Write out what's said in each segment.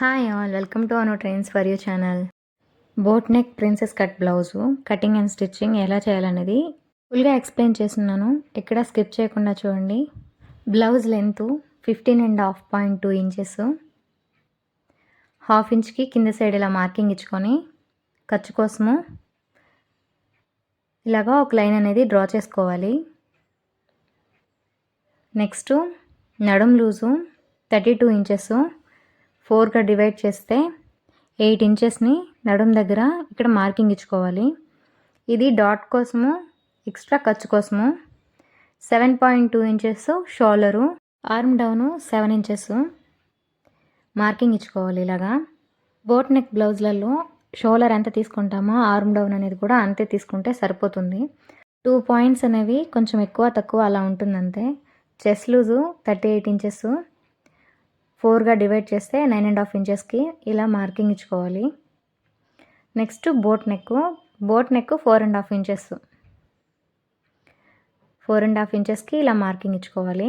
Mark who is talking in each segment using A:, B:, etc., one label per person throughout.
A: Hi all welcome to Anu trains for you channel boat neck princess cut blouse cutting and stitching ఎలా చేయాలనేది ఫుల్గా explain చేస్తున్నాను. ఎక్కడ skip చేయకుండా చూడండి. Blouse length fifteen and half point two inches half ఇంచ్కి కింద side ఇలా marking ఇచ్చుకొని ఖర్చు కోసము ఇలాగా ఒక లైన్ అనేది డ్రా చేసుకోవాలి. నెక్స్ట్ నడుం లూజు థర్టీ టూ ఇంచెస్ ఫోర్గా డివైడ్ చేస్తే ఎయిట్ ఇంచెస్ని నడుం దగ్గర ఇక్కడ మార్కింగ్ ఇచ్చుకోవాలి. ఇది డాట్ కోసము ఎక్స్ట్రా ఖర్చు కోసము. Seven point two inches shoulder arm down seven inches marking ఇచ్చుకోవాలి ఇలాగా. బోట్ నెక్ బ్లౌజ్లలో షోలర్ ఎంత తీసుకుంటామో ఆర్మ్ డౌన్ అనేది కూడా అంతే తీసుకుంటే సరిపోతుంది. టూ పాయింట్స్ అనేవి కొంచెం ఎక్కువ తక్కువ అలా ఉంటుంది అంతే chest loose thirty eight inches ఫోర్గా divide చేస్తే నైన్ అండ్ హాఫ్ ఇంచెస్కి ఇలా మార్కింగ్ ఇచ్చుకోవాలి. Next boat neck boat neck four and half inches. Four and half ఇంచెస్కి ఇలా మార్కింగ్ ఇచ్చుకోవాలి.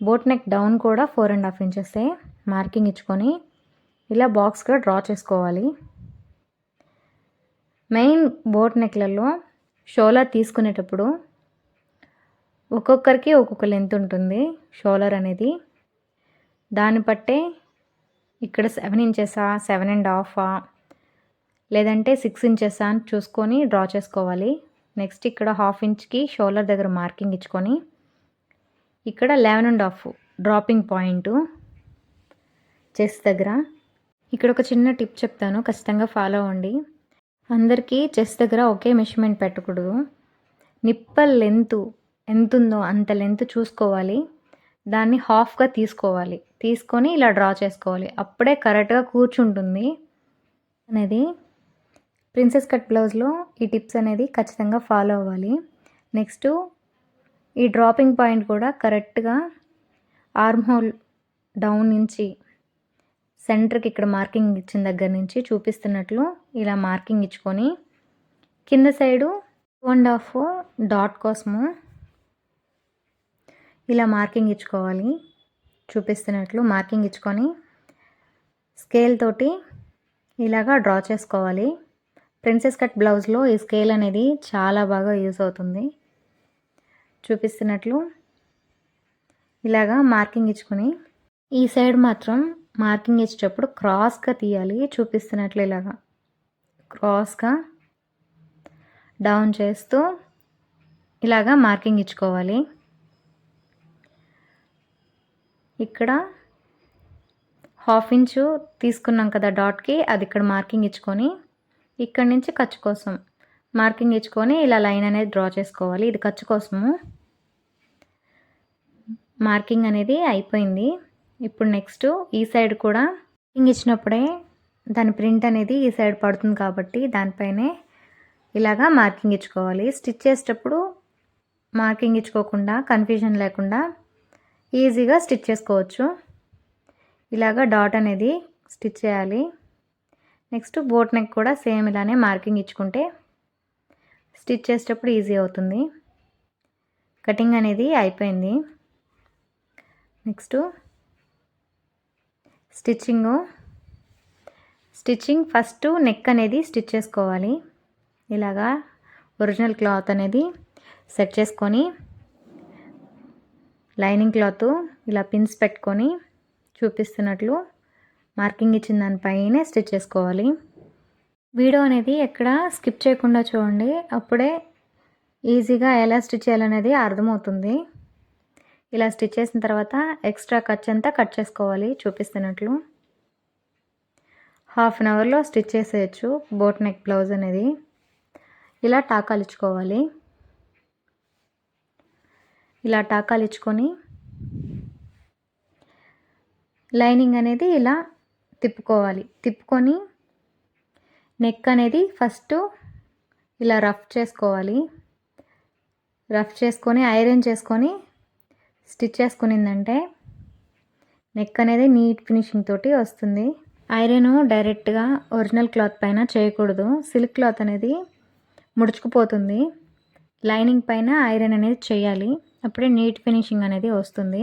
A: బోట్ నెక్ డౌన్ కూడా ఫోర్ అండ్ హాఫ్ ఇంచెసే మార్కింగ్ ఇచ్చుకొని ఇలా బాక్స్గా డ్రా చేసుకోవాలి. మెయిన్ బోట్ నెక్లలో షోలర్ తీసుకునేటప్పుడు ఒక్కొక్కరికి ఒక్కొక్క లెంత్ ఉంటుంది షోలర్ అనేది. దాన్ని బట్టే ఇక్కడ సెవెన్ ఇంచెసా సెవెన్ అండ్ హాఫా లేదంటే సిక్స్ ఇంచెసా అని చూసుకొని డ్రా చేసుకోవాలి. నెక్స్ట్ ఇక్కడ హాఫ్ ఇంచ్కి షోల్డర్ దగ్గర మార్కింగ్ ఇచ్చుకొని ఇక్కడ eleven and half dropping point chest దగ్గర. ఇక్కడ ఒక చిన్న టిప్ చెప్తాను ఖచ్చితంగా ఫాలో అవ్వండి. అందరికీ చెస్ట్ దగ్గర ఒకే మెషర్మెంట్ పెట్టకూడదు. నిప్పల్ లెంత్ ఎంత ఉందో అంత లెంత్ చూసుకోవాలి. దాన్ని హాఫ్గా తీసుకోవాలి. తీసుకొని ఇలా డ్రా చేసుకోవాలి. అప్పుడే కరెక్ట్గా కూర్చుంటుంది. అనేది ప్రిన్సెస్ కట్ బ్లౌజ్లో ఈ టిప్స్ అనేది ఖచ్చితంగా ఫాలో అవ్వాలి. నెక్స్ట్ ఈ డ్రాపింగ్ పాయింట్ కూడా కరెక్ట్గా ఆర్మ్ హోల్ డౌన్ నుంచి సెంటర్కి ఇక్కడ మార్కింగ్ ఇచ్చిన దగ్గర నుంచి చూపిస్తున్నట్లు ఇలా మార్కింగ్ ఇచ్చుకొని కింద side two and half dot కోసము ఇలా మార్కింగ్ ఇచ్చుకోవాలి. చూపిస్తున్నట్లు మార్కింగ్ ఇచ్చుకొని స్కేల్ తోటి ఇలాగా డ్రా చేసుకోవాలి. ప్రిన్సెస్ కట్ బ్లౌజ్లో ఈ స్కేల్ అనేది చాలా బాగా యూస్ అవుతుంది. చూపిస్తున్నట్లు ఇలాగా మార్కింగ్ ఇచ్చుకొని ఈ సైడ్ మాత్రం మార్కింగ్ ఇచ్చేటప్పుడు క్రాస్గా తీయాలి. చూపిస్తున్నట్లు ఇలాగా క్రాస్గా డౌన్ చేస్తూ ఇలాగా మార్కింగ్ ఇచ్చుకోవాలి. ఇక్కడ హాఫ్ ఇంచు తీసుకున్నాం కదా డాట్కి అది ఇక్కడ మార్కింగ్ ఇచ్చుకొని ఇక్కడ నుంచి ఖర్చు కోసం. మార్కింగ్ ఇచ్చుకొని ఇలా లైన్ అనేది డ్రా చేసుకోవాలి. ఇది ఖర్చు కోసము. మార్కింగ్ అనేది అయిపోయింది. ఇప్పుడు నెక్స్ట్ ఈ సైడ్ కూడా మార్కింగ్ ఇచ్చినప్పుడే దాని ప్రింట్ అనేది ఈ సైడ్ పడుతుంది కాబట్టి దానిపైనే ఇలాగా మార్కింగ్ ఇచ్చుకోవాలి. స్టిచ్ చేసేటప్పుడు మార్కింగ్ ఇచ్చుకోకుండా కన్ఫ్యూజన్ లేకుండా ఈజీగా స్టిచ్ చేసుకోవచ్చు. ఇలాగ డాట్ అనేది స్టిచ్ చేయాలి. నెక్స్ట్ బోట్ నెక్ కూడా సేమ్ ఇలానే మార్కింగ్ ఇచ్చుకుంటే స్టిచ్ చేసేటప్పుడు ఈజీ అవుతుంది. కటింగ్ అనేది అయిపోయింది. Next stitching. Stitching first neck అనేది స్టిచ్ చేసుకోవాలి. ఇలాగా ఒరిజినల్ క్లాత్ అనేది సెట్ చేసుకొని లైనింగ్ క్లాత్ ఇలా పిన్స్ పెట్టుకొని చూపిస్తున్నట్లు మార్కింగ్ ఇచ్చిన దానిపైనే స్టిచ్ చేసుకోవాలి. వీడియో అనేది ఎక్కడ స్కిప్ చేయకుండా చూడండి. అప్పుడే ఈజీగా ఎలా స్టిచ్ చేయాలనేది అర్థమవుతుంది. ఇలా స్టిచ్ చేసిన తర్వాత ఎక్స్ట్రా ఖర్చు అంతా కట్ చేసుకోవాలి చూపిస్తున్నట్లు. హాఫ్ అన్ అవర్లో స్టిచ్ చేసేయచ్చు బోట్ నెక్ బ్లౌజ్ అనేది. ఇలా టాకాలు ఇచ్చుకోవాలి. ఇలా టాకాలు ఇచ్చుకొని లైనింగ్ అనేది ఇలా తిప్పుకోవాలి. తిప్పుకొని నెక్ అనేది ఫస్ట్ ఇలా రఫ్ చేసుకోవాలి. రఫ్ చేసుకొని ఐరన్ చేసుకొని స్టిచ్ చేసుకునిందంటే నెక్ అనేది నీట్ ఫినిషింగ్ తోటి వస్తుంది. ఐరన్ డైరెక్ట్గా ఒరిజినల్ క్లాత్ పైన చేయకూడదు. సిల్క్ క్లాత్ అనేది ముడుచుకుపోతుంది. లైనింగ్ పైన ఐరన్ అనేది చేయాలి. అప్పుడే నీట్ ఫినిషింగ్ అనేది వస్తుంది.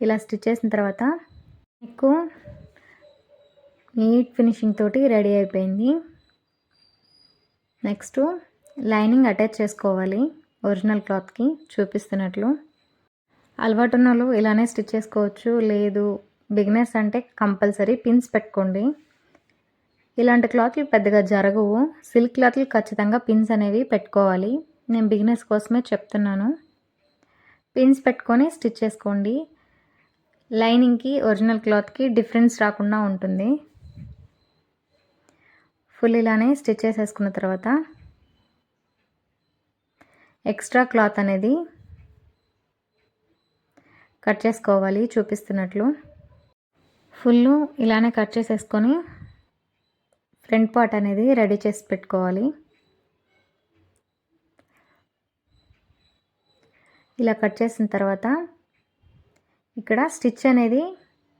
A: ఇలా స్టిచ్ చేసిన తర్వాత నెక్ నీట్ ఫినిషింగ్ తోటి రెడీ అయిపోయింది. నెక్స్ట్ లైనింగ్ అటాచ్ చేసుకోవాలి ఒరిజినల్ క్లాత్కి చూపిస్తున్నట్లు. అలవాటు ఉన్న వాళ్ళు ఇలానే స్టిచ్ చేసుకోవచ్చు. లేదు బిగినర్స్ అంటే కంపల్సరీ పిన్స్ పెట్టుకోండి. ఇలాంటి క్లాత్లు పెద్దగా జరగవు. సిల్క్ క్లాత్లు ఖచ్చితంగా పిన్స్ అనేవి పెట్టుకోవాలి. నేను బిగినర్స్ కోసమే చెప్తున్నాను. పిన్స్ పెట్టుకొని స్టిచ్ చేసుకోండి. లైనింగ్కి ఒరిజినల్ క్లాత్కి డిఫరెన్స్ రాకుండా ఉంటుంది. ఫుల్ ఇలానే స్టిచ్ చేసేసుకున్న తర్వాత ఎక్స్ట్రా క్లాత్ అనేది కట్ చేసుకోవాలి చూపిస్తున్నట్లు. ఫుల్ ఇలానే కట్ చేసేసుకొని ఫ్రంట్ పార్ట్ అనేది రెడీ చేసి పెట్టుకోవాలి. ఇలా కట్ చేసిన తర్వాత ఇక్కడ స్టిచ్ అనేది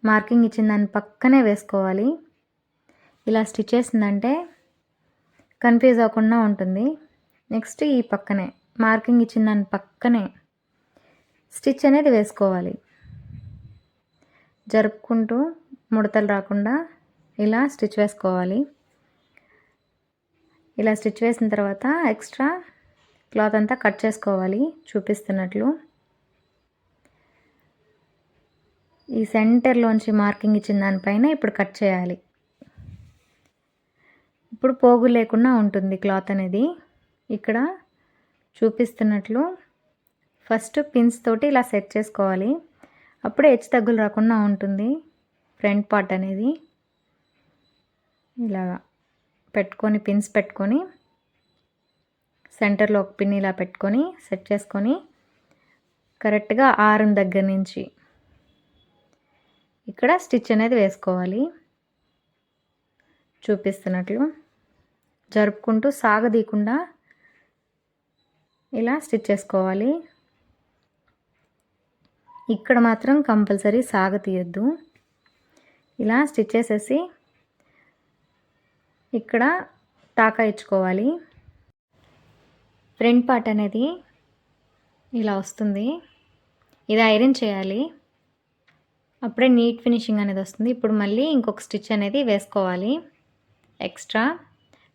A: మార్కింగ్ ఇచ్చిన దాని పక్కనే వేసుకోవాలి. ఇలా స్టిచ్ చేసిందంటే కన్ఫ్యూజ్ అవ్వకుండా ఉంటుంది. నెక్స్ట్ ఈ పక్కనే మార్కింగ్ ఇచ్చిన దాని పక్కనే స్టిచ్ అనేది వేసుకోవాలి. జరుపుకుంటూ ముడతలు రాకుండా ఇలా స్టిచ్ వేసుకోవాలి. ఇలా స్టిచ్ వేసిన తర్వాత ఎక్స్ట్రా క్లాత్ అంతా కట్ చేసుకోవాలి చూపిస్తున్నట్లు. ఈ సెంటర్లోంచి మార్కింగ్ ఇచ్చిన దానిపైన ఇప్పుడు కట్ చేయాలి. ఇప్పుడు పోగు లేకుండా ఉంటుంది క్లాత్ అనేది. ఇక్కడ చూపిస్తున్నట్లు ఫస్ట్ పిన్స్ తోటి ఇలా సెట్ చేసుకోవాలి. అప్పుడే హెచ్చు తగ్గులు రాకుండా ఉంటుంది ఫ్రంట్ పార్ట్ అనేది. ఇలాగా పెట్టుకొని పిన్స్ పెట్టుకొని సెంటర్లో ఒక పిన్ ఇలా పెట్టుకొని సెట్ చేసుకొని కరెక్ట్గా ఆరం దగ్గర నుంచి ఇక్కడ స్టిచ్ అనేది వేసుకోవాలి. చూపిస్తున్నట్లు జరుపుకుంటూ సాగదీయకుండా ఇలా స్టిచ్ చేసుకోవాలి. ఇక్కడ మాత్రం కంపల్సరీ సాగ తీయద్దు ఇలా స్టిచ్ చేసేసి ఇక్కడ టాకా ఇచ్చుకోవాలి. ఫ్రంట్ పార్ట్ అనేది ఇలా వస్తుంది. ఇది ఐరన్ చేయాలి. అప్పుడే నీట్ ఫినిషింగ్ అనేది వస్తుంది. ఇప్పుడు మళ్ళీ ఇంకొక స్టిచ్ అనేది వేసుకోవాలి. ఎక్స్ట్రా.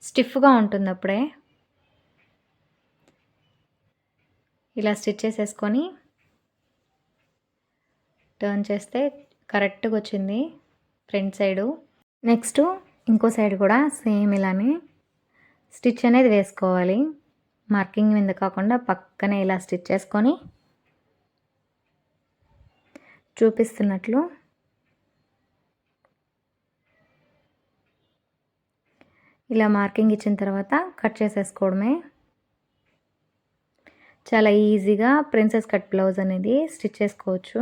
A: స్టిఫ్గా ఉంటుంది అప్పుడే. ఇలా స్టిచ్ చేసేసుకొని టర్న్ చేస్తే కరెక్ట్గా వచ్చింది ఫ్రంట్ సైడు. నెక్స్ట్ ఇంకో సైడ్ కూడా సేమ్ ఇలానే స్టిచ్ అనేది వేసుకోవాలి. మార్కింగ్ మీద కాకుండా పక్కనే ఇలా స్టిచ్ చేసుకొని చూపిస్తున్నట్లు. ఇలా మార్కింగ్ ఇచ్చిన తర్వాత కట్ చేసేసుకోవడమే. చాలా ఈజీగా ప్రిన్సెస్ కట్ బ్లౌజ్ అనేది స్టిచ్ చేసుకోవచ్చు.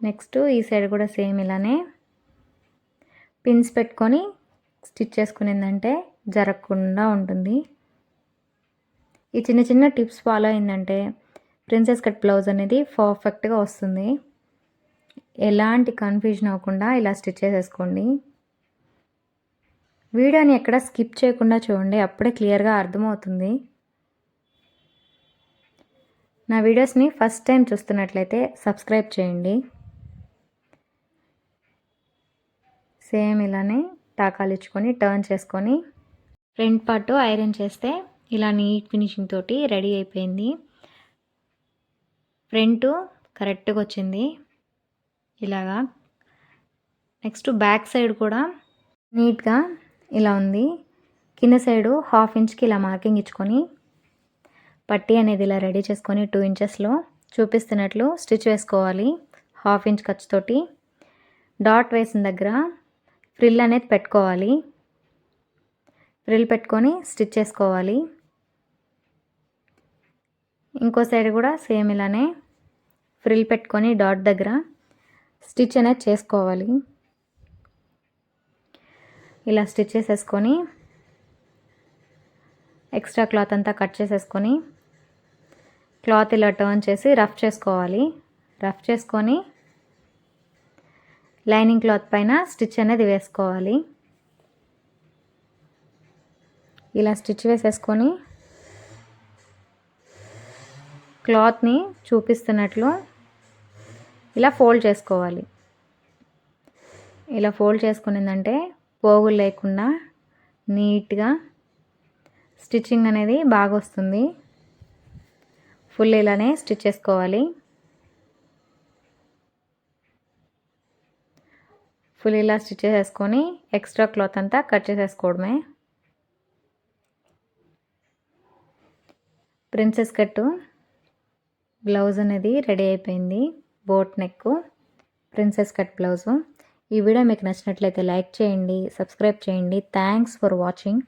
A: నెక్స్ట్ ఈ సైడ్ కూడా సేమ్ ఇలానే. పిన్స్ పెట్టుకొని స్టిచ్ చేసుకునేందంటే జరగకుండా ఉంటుంది. ఈ చిన్న చిన్న టిప్స్ ఫాలో అయిందంటే ప్రిన్సెస్ కట్ బ్లౌజ్ అనేది పర్ఫెక్ట్గా వస్తుంది. ఎలాంటి కన్ఫ్యూజన్ అవ్వకుండా ఇలా స్టిచ్ చేసేసుకోండి. వీడియోని ఎక్కడ స్కిప్ చేయకుండా చూడండి అప్పుడే క్లియర్గా అర్థమవుతుంది. నా వీడియోస్ని ఫస్ట్ టైం చూస్తున్నట్లయితే సబ్స్క్రైబ్ చేయండి. సేమ్ ఇలానే టాకాలు ఇచ్చుకొని టర్న్ చేసుకొని ఫ్రంట్ పార్ట్ ఐరన్ చేస్తే ఇలా నీట్ ఫినిషింగ్ తోటి రెడీ అయిపోయింది. ఫ్రంట్ కరెక్ట్గా వచ్చింది. ఇలాగా. నెక్స్ట్ బ్యాక్ సైడ్ కూడా నీట్గా ఇలా ఉంది. కింద సైడు హాఫ్ ఇంచ్కి ఇలా మార్కింగ్ ఇచ్చుకొని పట్టీ అనేది ఇలా రెడీ చేసుకొని టూ ఇంచెస్లో చూపిస్తున్నట్లు స్టిచ్ వేసుకోవాలి. హాఫ్ ఇంచ్ ఖర్చుతోటి డాట్ వేసిన దగ్గర ఫ్రిల్ అనేది పెట్టుకోవాలి. ఫ్రిల్ పెట్టుకొని స్టిచ్ చేసుకోవాలి. ఇంకో సైడ్ కూడా సేమ్ ఇలానే ఫ్రిల్ పెట్టుకొని డాట్ దగ్గర స్టిచ్ అనేది చేసుకోవాలి. ఇలా స్టిచ్ చేసేసుకొని ఎక్స్ట్రా క్లాత్ అంతా కట్ చేసేసుకొని క్లాత్ ఇలా టర్న్ చేసి రఫ్ చేసుకోవాలి. రఫ్ చేసుకొని లైనింగ్ క్లాత్ పైన స్టిచ్ అనేది వేసుకోవాలి. ఇలా స్టిచ్ వేసేసుకొని క్లాత్ని చూపిస్తున్నట్లు ఇలా ఫోల్డ్ చేసుకోవాలి. ఇలా ఫోల్డ్ చేసుకునిందంటే పోగులు లేకుండా నీట్గా స్టిచ్చింగ్ అనేది బాగా వస్తుంది. ఫుల్ ఇలానే స్టిచ్ చేసుకోవాలి. ఫుల్ ఇలా స్టిచ్ చేసుకొని ఎక్స్ట్రా క్లాత్ అంతా కట్ చేసేసుకోవడమే. Princess cut. బ్లౌజ్ అనేది రెడీ అయిపోయింది. Boat neck princess cut blouse. ఈ వీడియో మీకు నచ్చినట్లయితే లైక్ చేయండి సబ్స్క్రైబ్ చేయండి. Thanks for watching.